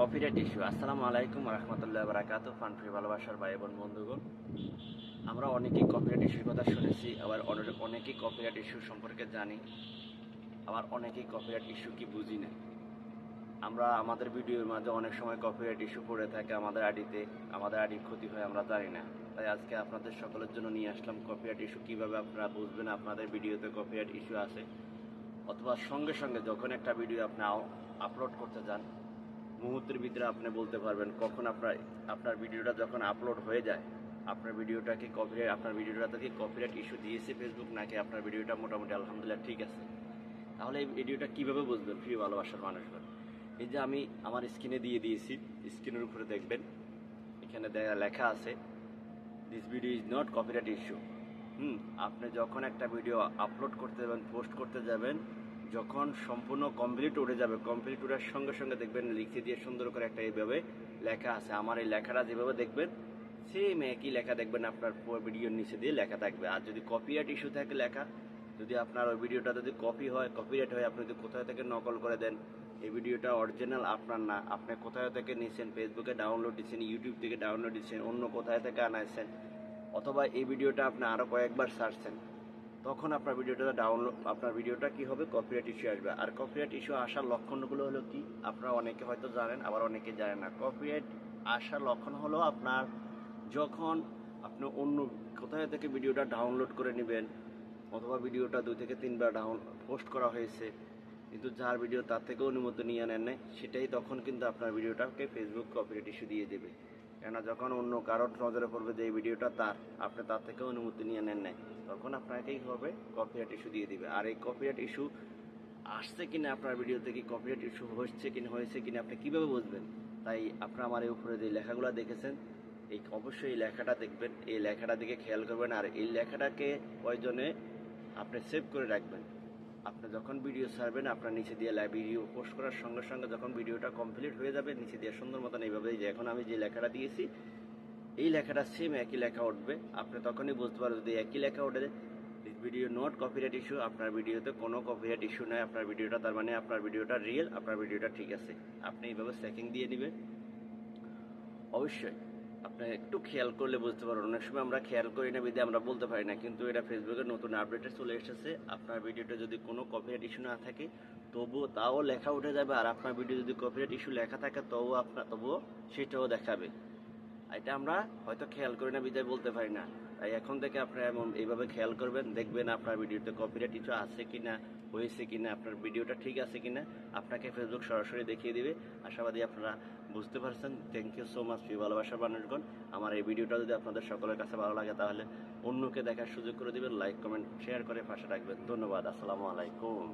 Copyright issue. আসসালামু আলাইকুম রহমতুল্লাহ বারাকাত ফানফ্রি ভালোবাসার ভাই বোন বন্ধুগণ। আমরা অনেকেই কপিরাইট ইস্যুর কথা শুনেছি, আবার অনেকেই কপিরাইট ইস্যু সম্পর্কে জানি, আবার অনেকেই কপিরাইট ইস্যু কি বুঝি না আমরা, আমাদের ভিডিওর মাঝে অনেক সময় কপিরাইট ইস্যু পড়ে থাকে আমাদের আইডিতে আমাদের আইডির ক্ষতি হয়, আমরা জানি না। তাই আজকে আপনাদের সকলের জন্য নিয়ে আসলাম কপিরাইট ইস্যু, কীভাবে আপনারা বুঝবেন আপনাদের ভিডিওতে কপিরাইট ইস্যু আছে, অথবা সঙ্গে সঙ্গে যখন একটা ভিডিও আপনি আপলোড করতে যান মুহূর্তের ভিতরে আপনি বলতে পারবেন কখন আপনার আপনার ভিডিওটা যখন আপলোড হয়ে যায়, আপনার ভিডিওটাকে কপিরাইট আপনার ভিডিওটাতে কি কপিরাইট ইস্যু দিয়েছে ফেসবুক নাকি আপনার ভিডিওটা মোটামুটি আলহামদুলিল্লাহ ঠিক আছে? তাহলে এই ভিডিওটা কীভাবে বুঝবেন প্রিয় ভালোবাসার মানুষগণ? এই যে আমি আমার স্ক্রিনে দিয়ে দিয়েছি, স্ক্রিনের উপরে দেখবেন, এখানে লেখা আছে this video is not copyright issue হুম, আপনি যখন একটা ভিডিও আপলোড করতে যাবেন পোস্ট করতে যাবেন যখন সম্পূর্ণ কমপ্লিট উঠে যাবে কমপ্লিট উঠার সঙ্গে সঙ্গে দেখবেন লিখে দিয়ে সুন্দর করে একটা এইভাবে লেখা আছে। আমার এই লেখাটা যেভাবে দেখবেন সেম একই লেখা দেখবেন আপনার ভিডিওর নিচে দিয়ে লেখা থাকবে। আর যদি কপিরাইট ইস্যু থাকে লেখা, যদি আপনার ওই ভিডিওটা যদি কপি হয় কপিরাইট হয়, আপনি যদি কোথাও থেকে নকল করে দেন, এই ভিডিওটা অরিজিনাল আপনার না, আপনি কোথায় থেকে নিয়েছেন ফেসবুকে ডাউনলোড দিচ্ছেন ইউটিউব থেকে ডাউনলোড দিচ্ছেন অন্য কোথায় থেকে আনাইছেন, অথবা এই ভিডিওটা আপনি আরও কয়েকবার সার্চছেন তখন আপনার ভিডিওটা ডাউনলোড আপনার ভিডিওটা কি হবে? কপিরাইট ইস্যু আসবে। আর কপিরাইট ইস্যু আসার লক্ষণগুলো হলো কি? আপনারা অনেকে হয়তো জানেন, আবার অনেকে জানেন না। কপিরাইট আসার লক্ষণ হলো আপনার যখন আপনি অন্য কোথায় থেকে ভিডিওটা ডাউনলোড করে নেবেন, অথবা ভিডিওটা দুই থেকে তিনবার ডাউন পোস্ট করা হয়েছে, কিন্তু যার ভিডিও তার থেকে অনুমতি নিয়ে নেন সেটাই তখন কিন্তু আপনার ভিডিওটাকে ফেসবুক কপিরাইট ইস্যু দিয়ে দেবে। কেননা যখন অন্য কারোর নজরে পড়বে যে এই ভিডিওটা তার, আপনি তার থেকে অনুমতি নিয়ে নেন নাই। তখন আপনাকেই হবে কপিরাইট ইস্যু দিয়ে দিবে। আর এই কপিরাইট ইস্যু আসছে কিনা আপনার ভিডিওতে কি কপিরাইট ইস্যু হচ্ছে কিনা, হয়েছে কিনা, আপনি কীভাবে বুঝবেন? তাই আপনার আমার এই উপরে যে লেখাগুলো দেখেছেন, এই অবশ্যই এই লেখাটা দেখবেন। এই লেখাটা দিকে খেয়াল করবেন। আর এই লেখাটাকে প্রয়োজনে আপনি সেভ করে রাখবেন? আপনি যখন ভিডিও ছাড়বেন, আপনার নিচে দিয়ে ভিডিও পোস্ট করার সঙ্গে সঙ্গে যখন ভিডিওটা কমপ্লিট হয়ে যাবে, নিচে দিয়ে সুন্দর মতন এইভাবে যে এখন আমি যে লেখাটা দিয়েছি, এই লেখাটা সেম একই লেখা উঠবে। আপনি তখনই বুঝতে পারবেন যদি একই লেখা উঠে this video not copyright issue আপনার ভিডিওতে কোনো কপিরাইট ইস্যু নাই, আপনার ভিডিওটা তার মানে আপনার ভিডিওটা রিয়েল আপনার ভিডিওটা ঠিক আছে। আপনি এইভাবে চেকিং দিয়ে নেবেন। অবশ্যই। আপনি একটু খেয়াল করলে বুঝতে পারবেন। অনেক সময় আমরা খেয়াল করি না, বিধে আমরা বলতে পারি না। কিন্তু এটা ফেসবুকে নতুন আপডেটে চলে এসেছে। আপনার ভিডিওটা যদি কোনো কপিরাইট ইস্যু না থাকে, তবুও তাও লেখা উঠে যাবে। আর আপনার ভিডিও যদি কপিরাইট ইস্যু লেখা থাকে, তবুও আপনার তবুও সেটাও দেখাবে। এটা আমরা হয়তো খেয়াল করি না, বিদায় বলতে পারি না। তাই এখন থেকে আপনারা এমন এইভাবে খেয়াল করবেন, দেখবেন আপনার ভিডিওতে কপিরাইট কিছু আছে কিনা, হয়েছে কিনা, আপনার ভিডিওটা ঠিক আছে কিনা, আপনাকে ফেসবুক সরাসরি দেখিয়ে দিবে। আশাবাদী আপনারা বুঝতে পারছেন। থ্যাংক ইউ সো মাচ প্রিয় ভালোবাসার মানুষগণ। আমার এই ভিডিওটা যদি আপনাদের সকলের কাছে ভালো লাগে, তাহলে অন্যকে দেখার সুযোগ করে দিবেন। লাইক কমেন্ট শেয়ার করে পাশে রাখবেন। ধন্যবাদ। আসসালামু আলাইকুম।